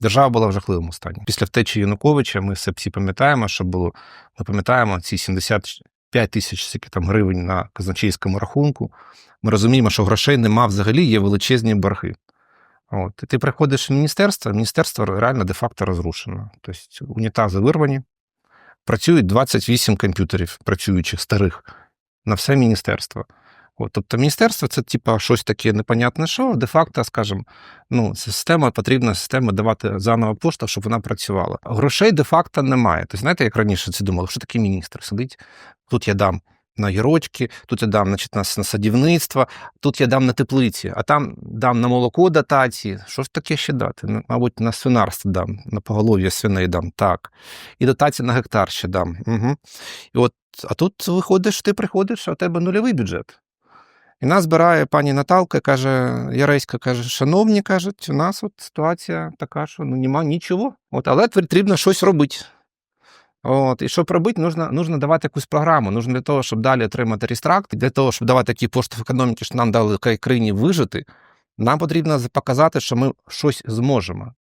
Держава була в жахливому стані. Після втечі Януковича ми все всі пам'ятаємо, що було. Ми пам'ятаємо ці 75 тисяч там гривень на казначейському рахунку. Ми розуміємо, що грошей нема взагалі, є величезні борги. От. Ти приходиш в міністерство, міністерство реально де-факто розрушено. Тобто унітази вирвані, працюють 28 комп'ютерів, працюючих старих на все міністерство. От, тобто міністерство це типа щось таке непонятне, що де-факто, скажімо, ну, система потрібна система давати заново пошту, щоб вона працювала. Грошей де-факто немає. Тобто, знаєте, як раніше це думали, що таке міністр? Сидить, тут я дам на гірочки, тут я дам значить, на, на садівництво, тут я дам на теплиці, а там дам на молоко дотації. Що ж таке ще дати? Ну, Мабуть, на свинарство дам, на поголов'я свиней дам. Так. І дотації на гектар ще дам. Угу. І от, а тут виходиш, ти приходиш, а у тебе нульовий бюджет. І нас збирає пані Наталка, каже, Яреська каже, шановні, кажуть, у нас от ситуація така, що ну нема нічого. От, але потрібно щось робити. От, і щоб робити, нужно, нужно давати якусь програму. Нужно для того, щоб далі отримати рестракт, для того, щоб давати такий поштовх економіки, що нам дали країні вижити, нам потрібно показати, що ми щось зможемо.